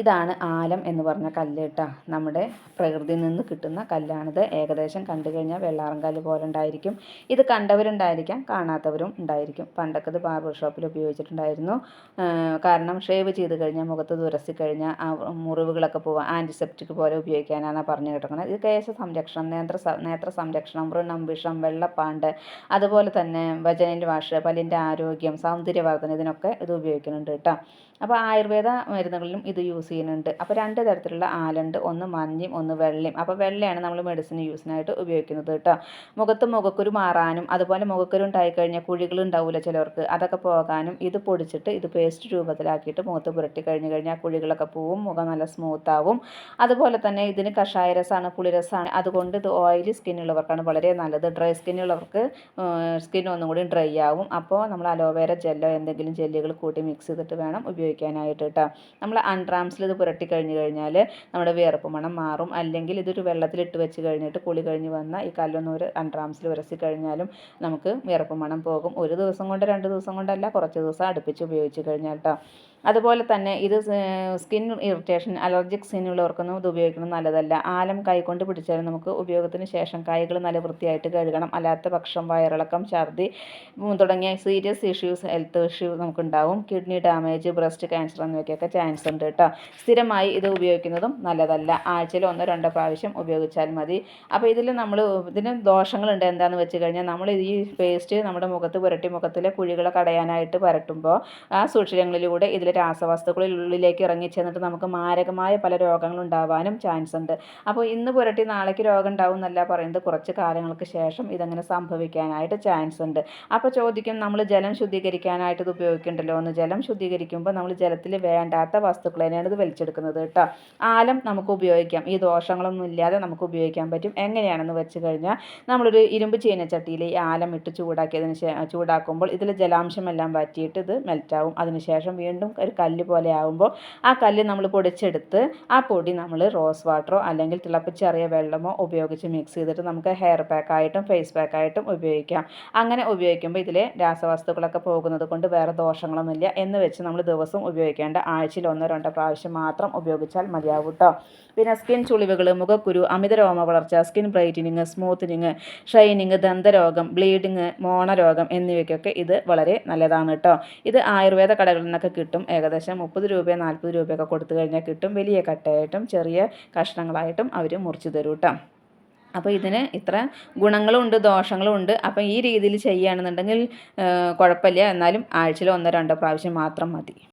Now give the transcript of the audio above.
ഇതാണ് ആലം എന്ന് പറഞ്ഞ കല്ല് കേട്ടോ. നമ്മുടെ പ്രകൃതിയിൽ നിന്ന് കിട്ടുന്ന കല്ലാണിത്. ഏകദേശം കണ്ടു കഴിഞ്ഞാൽ വെള്ളാറം കല്ല് പോലെ ഉണ്ടായിരിക്കും. ഇത് കണ്ടവരുണ്ടായിരിക്കാം കാണാത്തവരും ഉണ്ടായിരിക്കും. പണ്ടൊക്കെ ഇത് ബാർബർ ഷോപ്പിൽ ഉപയോഗിച്ചിട്ടുണ്ടായിരുന്നു. കാരണം ഷേവ് ചെയ്ത് കഴിഞ്ഞാൽ മുഖത്ത് തുരസി കഴിഞ്ഞാൽ ആ മുറിവുകളൊക്കെ പോവാൻ ആന്റിസെപ്റ്റിക് പോലെ ഉപയോഗിക്കാനാണ് പറഞ്ഞു കിടക്കുന്നത് ഇത് കേശ സംരക്ഷണം നേത്ര നേത്ര സംരക്ഷണം വൃണം വിഷം വെള്ളപ്പാണ്ട് അതുപോലെ തന്നെ വചനന്റെ വാഷ് പല്ലിന്റെ ആരോഗ്യം സൗന്ദര്യവർദ്ധന ഇതിനൊക്കെ ഇത് ഉപയോഗിക്കുന്നുണ്ട് കേട്ടോ. അപ്പോൾ ആയുർവേദ മരുന്നുകളിലും ഇത് യൂസ് ചെയ്യുന്നുണ്ട്. അപ്പോൾ രണ്ട് തരത്തിലുള്ള ആലുണ്ട്. ഒന്ന് മഞ്ഞയും ഒന്ന് വെള്ളയും. അപ്പോൾ വെള്ളയാണ് നമ്മൾ മെഡിസിൻ യൂസിനായിട്ട് ഉപയോഗിക്കുന്നത് കേട്ടോ. മുഖത്ത് മുഖക്കുരു മാറാനും അതുപോലെ മുഖക്കുരു ഉണ്ടായിക്കഴിഞ്ഞാൽ കുഴികൾ ഉണ്ടാവില്ല ചിലർക്ക് അതൊക്കെ പോകാനും ഇത് പൊടിച്ചിട്ട് ഇത് പേസ്റ്റ് രൂപത്തിലാക്കിയിട്ട് മുഖത്ത് പുരട്ടി കഴിഞ്ഞ് കഴിഞ്ഞാൽ കുഴികളൊക്കെ പോവും മുഖം നല്ല സ്മൂത്ത് ആവും. അതുപോലെ തന്നെ ഇതിന് കഷായ രസമാണ് പുളിരസമാണ്. അതുകൊണ്ട് ഇത് ഓയിലി സ്കിന്നുള്ളവർക്കാണ് വളരെ നല്ലത്. ഡ്രൈ സ്കിന്നുള്ളവർക്ക് സ്കിൻ ഒന്നും കൂടി ഡ്രൈ ആവും. അപ്പോൾ നമ്മൾ അലോവേര ജെല്ലോ എന്തെങ്കിലും ജെല്ലുകൾ കൂട്ടി മിക്സ് ചെയ്തിട്ട് വേണം ഉപയോഗിക്കാനായിട്ട് കേട്ടോ. നമ്മൾ അൺട്രാംസിൽ ഇത് പുരട്ടി കഴിഞ്ഞ് കഴിഞ്ഞാൽ നമ്മുടെ വിയർപ്പ് മണം മാറും. അല്ലെങ്കിൽ ഇതൊരു വെള്ളത്തിലിട്ട് വെച്ച് കഴിഞ്ഞിട്ട് കുളി കഴിഞ്ഞ് വന്ന ഈ കല്ലൊന്നും ഒരു അൺട്രാംസിൽ ഉരസി കഴിഞ്ഞാലും നമുക്ക് വിയർപ്പ് മണം പോകും. ഒരു ദിവസം കൊണ്ട് രണ്ട് ദിവസം കൊണ്ടല്ല കുറച്ച് ദിവസം അടുപ്പിച്ച് ഉപയോഗിച്ച് കഴിഞ്ഞാൽ കേട്ടോ അതുപോലെ തന്നെ ഇത് സ്കിൻ ഇറിറ്റേഷൻ അലർജിക് സ്കിൻ ഉള്ളവർക്കൊന്നും ഇത് ഉപയോഗിക്കുന്നത് നല്ലതല്ല. ആലം കൈകൊണ്ട് പിടിച്ചാലും നമുക്ക് ഉപയോഗത്തിന് ശേഷം കൈകൾ നല്ല വൃത്തിയായിട്ട് കഴുകണം. അല്ലാത്ത പക്ഷം വയറിളക്കം ഛർദി തുടങ്ങിയ സീരിയസ് ഇഷ്യൂസ് ഹെൽത്ത് ഇഷ്യൂ നമുക്കുണ്ടാവും. കിഡ്നി ഡാമേജ് ബ്രസ്റ്റ് ക്യാൻസർ എന്നിവയ്ക്കൊക്കെ ചാൻസ് ഉണ്ട് കേട്ടോ സ്ഥിരമായി ഇത് ഉപയോഗിക്കുന്നതും നല്ലതല്ല. ആഴ്ചയിൽ ഒന്നോ രണ്ടോ പ്രാവശ്യം ഉപയോഗിച്ചാൽ മതി. അപ്പോൾ ഇതിൽ നമ്മൾ ഇതിന് ദോഷങ്ങളുണ്ട് എന്താണെന്ന് വെച്ച് കഴിഞ്ഞാൽ നമ്മൾ ഈ പേസ്റ്റ് നമ്മുടെ മുഖത്ത് പുരട്ടി മുഖത്തിലെ കുഴികളെ കടയാനായിട്ട് പരട്ടുമ്പോൾ ആ സുഷിരങ്ങളിലൂടെ ഇതിൽ രാസവസ്തുക്കളിൽ ഉള്ളിലേക്ക് ഇറങ്ങി ചെന്നിട്ട് നമുക്ക് മാരകമായ പല രോഗങ്ങളും ഉണ്ടാവാനും ചാൻസ് ഉണ്ട്. അപ്പോൾ ഇന്ന് പുരട്ടി നാളേക്ക് രോഗം ഉണ്ടാവും എന്നല്ല പറയുന്നത്. കുറച്ച് കാലങ്ങൾക്ക് ശേഷം ഇതങ്ങനെ സംഭവിക്കാനായിട്ട് ചാൻസ് ഉണ്ട്. അപ്പോൾ ചോദിക്കും നമ്മൾ ജലം ശുദ്ധീകരിക്കാനായിട്ട് ഇത് ഉപയോഗിക്കണ്ടല്ലോ എന്ന്. ജലം ശുദ്ധീകരിക്കുമ്പോൾ നമ്മൾ ജലത്തിൽ വേണ്ടാത്ത വസ്തുക്കൾ തന്നെയാണ് ഇത് വലിച്ചെടുക്കുന്നത് കേട്ടോ. ആലം നമുക്ക് ഉപയോഗിക്കാം. ഈ ദോഷങ്ങളൊന്നും ഇല്ലാതെ നമുക്ക് ഉപയോഗിക്കാൻ പറ്റും. എങ്ങനെയാണെന്ന് വെച്ച് കഴിഞ്ഞാൽ നമ്മളൊരു ഇരുമ്പ് ചീനച്ചട്ടിയിൽ ഈ ആലം ഇട്ട് ചൂടാക്കിയതിന് ശേഷം ചൂടാക്കുമ്പോൾ ഇതിൽ ജലാംശമെല്ലാം വറ്റിയിട്ട് ഇത് മെൽറ്റാവും. അതിനുശേഷം വീണ്ടും ഒരു കല്ല് പോലെ ആകുമ്പോൾ ആ കല്ല് നമ്മൾ പൊടിച്ചെടുത്ത് ആ പൊടി നമ്മൾ റോസ് വാട്ടറോ അല്ലെങ്കിൽ തിളപ്പിച്ചറിയ വെള്ളമോ ഉപയോഗിച്ച് മിക്സ് ചെയ്തിട്ട് നമുക്ക് ഹെയർ പാക്കായിട്ടും ഫേസ് പാക്കായിട്ടും ഉപയോഗിക്കാം. അങ്ങനെ ഉപയോഗിക്കുമ്പോൾ ഇതിലെ രാസവസ്തുക്കളൊക്കെ പോകുന്നത് കൊണ്ട് വേറെ ദോഷങ്ങളൊന്നുമില്ല എന്ന് വെച്ച് നമ്മൾ ദിവസം ഉപയോഗിക്കേണ്ട ആഴ്ചയിൽ ഒന്നോ രണ്ടോ പ്രാവശ്യം മാത്രം ഉപയോഗിച്ചാൽ മതിയാവും കേട്ടോ പിന്നെ സ്കിൻ ചുളിവുകൾ മുഖക്കുരു അമിത രോമ വളർച്ച സ്കിൻ ബ്രൈറ്റനിങ് സ്മൂത്തനിങ് ഷൈനിങ് ദന്തരോഗം ബ്ലീഡിങ് മോണരോഗം എന്നിവയ്ക്കൊക്കെ ഇത് വളരെ നല്ലതാണ് കേട്ടോ ഇത് ആയുർവേദ കടകളിൽ നിന്നൊക്കെ കിട്ടും. ഏകദേശം മുപ്പത് രൂപ നാൽപ്പത് രൂപയൊക്കെ കൊടുത്തു കഴിഞ്ഞാൽ കിട്ടും. വലിയ കട്ടയായിട്ടും ചെറിയ കഷ്ണങ്ങളായിട്ടും അവർ മുറിച്ച് തരും കേട്ടോ അപ്പോൾ ഇതിന് ഇത്ര ഗുണങ്ങളും ഉണ്ട് ദോഷങ്ങളും ഉണ്ട് അപ്പോൾ ഈ രീതിയിൽ ചെയ്യുകയാണെന്നുണ്ടെങ്കിൽ കുഴപ്പമില്ല. എന്നാലും ആഴ്ചയിൽ ഒന്നോ രണ്ടോ പ്രാവശ്യം മാത്രം മതി.